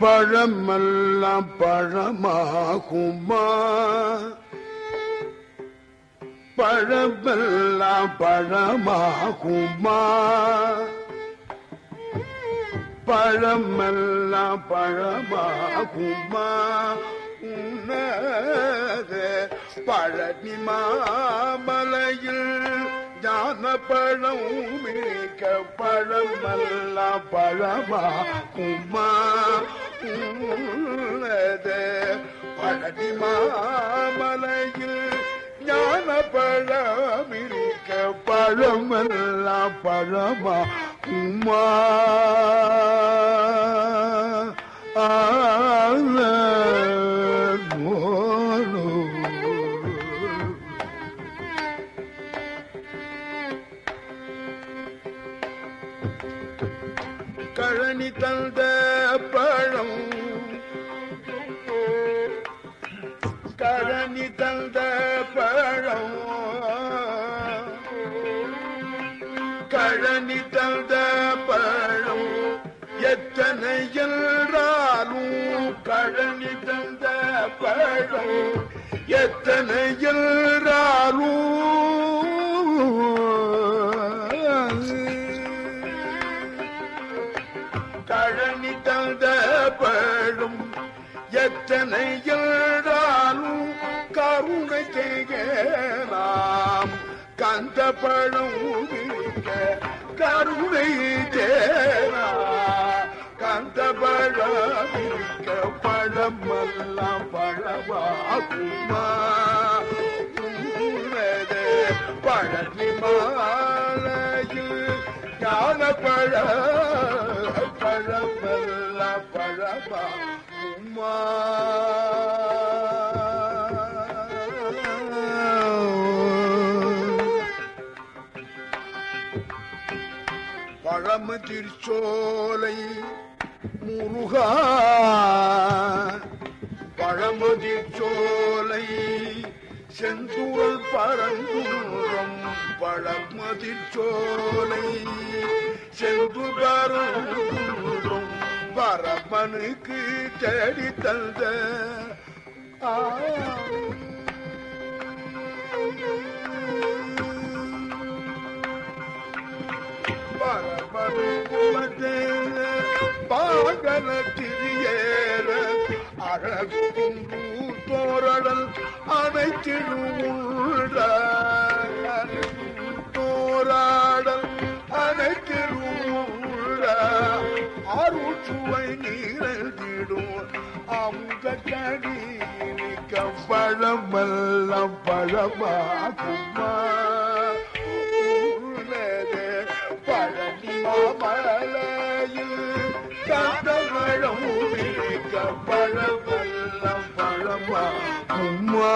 பழமெல்லாம் பழமாகுமா? பழமெல்லாம் பழமாகுமா? பழமெல்லாம் பழமாகுமா? உன்னத பழனி மாமலையில் ஞான பழம் மிக்க பழமெல்லாம் பழமாகுமா? பழனி மாமலையில் ஞான பழம் இருக்க பழமெல்லாம் பழமா உமா. ஆ. கழனி தந்த பழம். கழனி தந்த பழம். கழனி தந்த பழம் எத்தனை என்றாலும் கழனி தந்த பழம் எத்தனை என்றாலும் பழும் எத்தனை எழுதாலும் கருணை செய்யலாம். கந்த பழம் கருணை தேரா கந்த பழம் இருக்க பழமெல்லாம் பழமாகுமா? பழனி மாலையில் ஞான பழ பழமல்ல உமா பழம திருச்சோலை முருகா. பழமு திருச்சோலை செந்தூரல் பரங்குறம் பழமதிர் சோலை செந்து பரந்துரம். பரமனுக்கு தேடி தந்த. ஆ. பாகன திரியேற அழகும் தோரணல் அனைத்திடும் தோராடல் அருச்சுவை நீரதிடும் அமுத கடி பழமெல்லாம் பழமாகுமா? உள்ளதே பழனி மாமலையில் கந்தமழம் இருக்க பழமெல்லாம் பழமா உம்மா